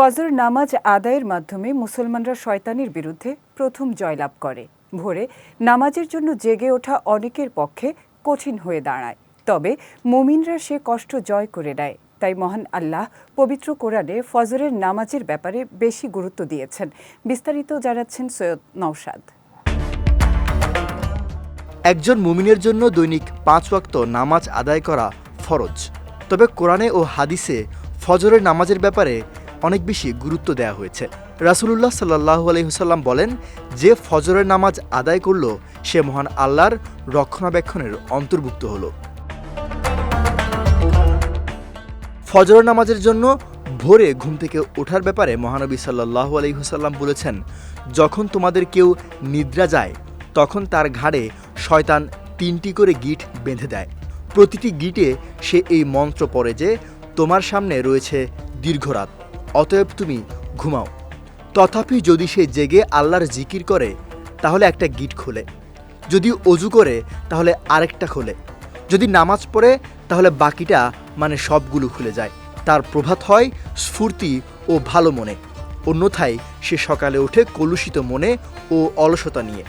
ফজর নামাজ আদায়ের মাধ্যমে মুসলমানরা শয়তানির বিরুদ্ধে প্রথম জয়লাভ করে। ভোরে নামাজের জন্য জেগে ওঠা অনেকের পক্ষে কঠিন হয়ে দাঁড়ায়। তবে মুমিনরা সে কষ্ট জয় করে নেয়। তাই মহান আল্লাহ পবিত্র কোরআনে ফজরের নামাজের ব্যাপারে বেশি গুরুত্ব দিয়েছেন। বিস্তারিত জানাচ্ছেন সৈয়দ নওশাদ। একজন মুমিনের জন্য দৈনিক পাঁচ ওয়াক্ত নামাজ আদায় করা ফরজ। তবে কোরআনে ও হাদিসে ফজরের নামাজের ব্যাপারে অনেক বেশি গুরুত্ব দেওয়া হয়েছে। রাসুলুল্লাহ সাল্লাহ আলহিহসাল্লাম বলেন, যে ফজরের নামাজ আদায় করল, সে মহান আল্লাহর রক্ষণাবেক্ষণের অন্তর্ভুক্ত হলো। ফজরের নামাজের জন্য ভোরে ঘুম থেকে ওঠার ব্যাপারে মহানবী সাল্লাহ আলহিহসাল্লাম বলেছেন, যখন তোমাদের কেউ নিদ্রা যায়, তখন তার ঘাড়ে শয়তান তিনটি করে গিট বেঁধে দেয়। প্রতিটি গিটে সে এই মন্ত্র পড়ে যে, তোমার সামনে রয়েছে দীর্ঘ রাত। অতএব তুমি ঘুমাও। তথাপি যদি সে জেগে আল্লাহর জিকির করে, তাহলে একটা গিট খোলে। যদি অজু করে, তাহলে আরেকটা খোলে। যদি নামাজ পড়ে, তাহলে বাকিটা মানে সবগুলো খুলে যায়। তার প্রভাত হয় স্ফূর্তি ও ভালো মনে। অন্যথায় সে সকালে ওঠে কলুষিত মনে ও অলসতা নিয়ে।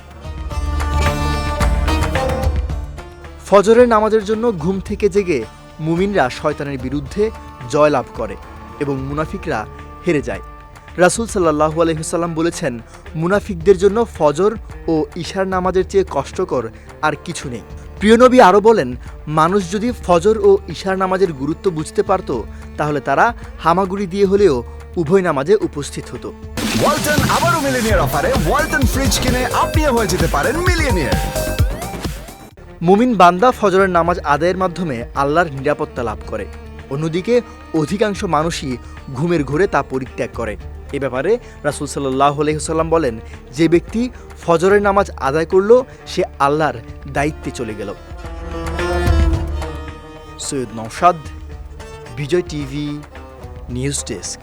ফজরের নামাজের জন্য ঘুম থেকে জেগে মুমিনরা শয়তানের বিরুদ্ধে জয়লাভ করে। এবং মুনাফিকরা হেরে যায়। রাসুল সাল্লাহু আলহিহাল্লাম বলেছেন মুনাফিকদের জন্য ফজর ও ঈশার নামাজের চেয়ে কষ্টকর আর কিছু নেই। প্রিয়নবী আরও বলেন মানুষ যদি ফজর ও ঈশার নামাজের গুরুত্ব বুঝতে পারত তাহলে তারা হামাগুড়ি দিয়ে হলেও উভয় নামাজে উপস্থিত হতো। ওয়ালটন আবারও মিলিনিয়ার অফারে ওয়ালটন ফ্রিজ কিনে আপনিও হয়ে যেতে পারেন মিলিয়নিয়ার। মুমিন বান্দা ফজরের নামাজ আদায়ের মাধ্যমে আল্লাহর নিরাপত্তা লাভ করে। অন্যদিকে অধিকাংশ মানুষই ঘুমের ঘোরে তা পরিত্যাগ করে। এ ব্যাপারে রাসুল সাল্লাহ আলহিহসাল্লাম বলেন, যে ব্যক্তি ফজরের নামাজ আদায় করল, সে আল্লাহর দায়িত্বে চলে গেল। Syed Naushad Bijoy TV, news desk.